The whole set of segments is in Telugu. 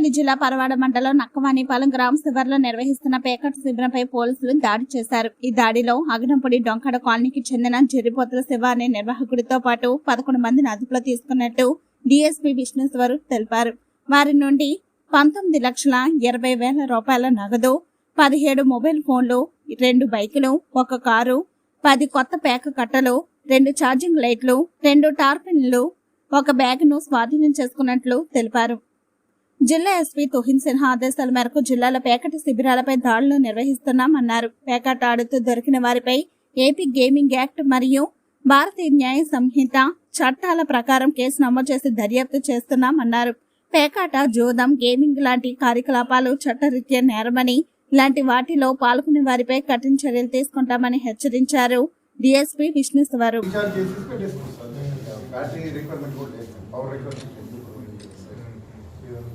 అనకాపల్లి జిల్లా పరవాడ మండలం నక్కవాణిపాలెం గ్రామ శివార్లో నిర్వహిస్తున్న పేకట్ శిబిరంపై పోలీసులు దాడి చేశారు. ఈ దాడిలో అగనంపొడి డొంకడ కాలనీకి చెందిన జరిపోతుల శివ అనే నిర్వాహకుడితో పాటు పదకొండు మందిని అదుపులో తీసుకున్నట్టు డీఎస్పీ విష్ణుశ్వరు తెలిపారు. వారి నుండి పంతొమ్మిది లక్షల ఇరవై వేల రూపాయల నగదు పదిహేడు మొబైల్ ఫోన్లు రెండు బైకులు ఒక కారు పది కొత్త పేక కట్టలు రెండు ఛార్జింగ్ లైట్లు రెండు టార్పిన్లు ఒక బ్యాగ్ను స్వాధీనం చేసుకున్నట్లు తెలిపారు. జిల్లా ఎస్పీ తుహిన్ సిన్హా ఆదేశాల మేరకు జిల్లాల పేకట శిబిరాలపై దాడులు నిర్వహిస్తున్నామన్నారు. పేకాట ఆడుతూ దొరికిన వారిపై ఏపీ గేమింగ్ యాక్ట్ మరియు భారతీయ న్యాయ సంహిత చట్టాల ప్రకారం కేసు నమోదు చేసి దర్యాప్తు చేస్తున్నామన్నారు. పేకాట జోదం గేమింగ్ లాంటి కార్యకలాపాలు చట్టరీత్యా నేరమని ఇలాంటి వాటిలో పాల్గొనే వారిపై కఠిన చర్యలు తీసుకుంటామని హెచ్చరించారు డిఎస్పీ విష్ణుశ్వరు. రీఛార్జ్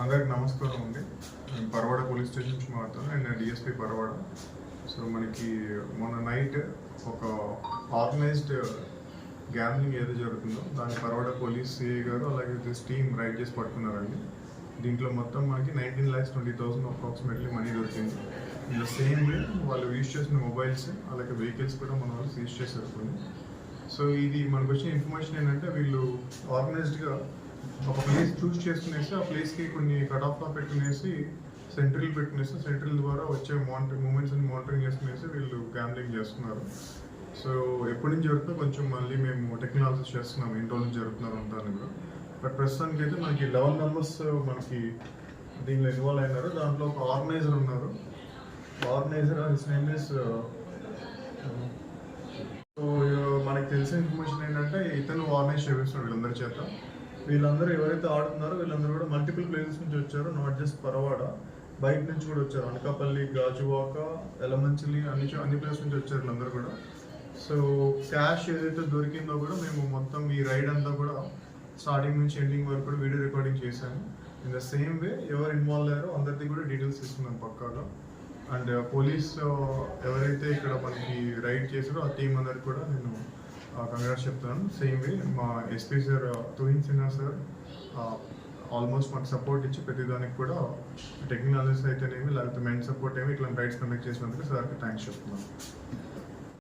అందరికి నమస్కారం అండి. నేను పరవాడ పోలీస్ స్టేషన్ నుంచి మాట్లాడుతాను నేను డిఎస్పీ పరవాడ. సో మనకి మొన్న నైట్ ఒక ఆర్గనైజ్డ్ గ్యామ్లింగ్ ఏదో జరుగుతుందో దాన్ని పరవాడ పోలీస్ సిఐ గారు అలాగే దిస్ టీమ్ రైడ్ చేసి పట్టుకున్నారండి. దీంట్లో మొత్తం మనకి nineteen lakhs twenty thousand approximately money దొరికింది. ఇలా సేమ్ వే వాళ్ళు యూజ్ చేసిన మొబైల్స్ అలాగే వెహికల్స్ కూడా మన వాళ్ళు సీజ్ చేశారు సో ఇది మనకు వచ్చిన ఇన్ఫర్మేషన్ ఏంటంటే వీళ్ళు ఆర్గనైజ్డ్గా ఒక ప్లేస్ చూస్ చేసుకునేసి ఆ ప్లేస్కి కొన్ని కట్ ఆఫ్లో పెట్టుకునేసి సెంట్రల్ పెట్టుకునేసి సెంట్రల్ ద్వారా వచ్చే మానిటర్ మూమెంట్స్ని మానిటరింగ్ చేసుకునేసి వీళ్ళు గ్యాంబ్లింగ్ చేస్తున్నారు. సో ఎప్పటి నుంచి జరుగుతుందో కొంచెం మళ్ళీ మేము టెక్నాలజీస్ చేస్తున్నాం ఎన్ని రోజులు నుంచి జరుగుతున్నారు అంతా కూడా. బట్ ప్రస్తుతానికి అయితే మనకి లెవెన్ మెంబర్స్ మనకి దీనిలో ఇన్వాల్వ్ అయినారు. దాంట్లో ఒక ఆర్గనైజర్ ఉన్నారు. Organiser his name is so మనకి తెలిసిన ఇన్ఫర్మేషన్ ఏంటంటే ఇతను ఆర్గనైజ్ చేపిస్తున్నాడు వీళ్ళందరి చేత. వీళ్ళందరూ ఎవరైతే ఆడుతున్నారో వీళ్ళందరూ కూడా మల్టిపుల్ ప్లేసెస్ నుంచి వచ్చారు నాట్ జస్ట్ పరవాడ. బయట నుంచి కూడా వచ్చారు. అనకాపల్లి గాజువాక ఎలమంచిలి అన్ని అన్ని ప్లేస్ నుంచి వచ్చారు వీళ్ళందరూ కూడా. సో క్యాష్ ఏదైతే దొరికిందో కూడా మేము మొత్తం ఈ రైడ్ అంతా కూడా స్టార్టింగ్ నుంచి ఎండింగ్ వరకు కూడా వీడియో రికార్డింగ్ చేశాను ఇన్ ద సేమ్ వే ఎవరు ఇన్వాల్వ్ అయ్యారో అందరిది కూడా డీటెయిల్స్ ఇస్తున్నాను పక్కాగా. అండ్ పోలీస్ uh, uh, ఎవరైతే ఇక్కడ మనకి రైడ్ చేశారో ఆ టీం అందరికి కూడా నేను కంగ్రాట్స్ చెప్తున్నాను సేమ్ వే మా SP sir Tuhin Sinha sir almost మాకు సపోర్ట్ ఇచ్చి ప్రతిదానికి కూడా టెక్నాలజీస్ అయితేనేమి లేకపోతే మెయిన్ సపోర్ట్ ఏమి ఇట్లా రైట్స్ కండక్ట్ చేసినందుకు సార్కి థ్యాంక్స్ చెప్తున్నాను.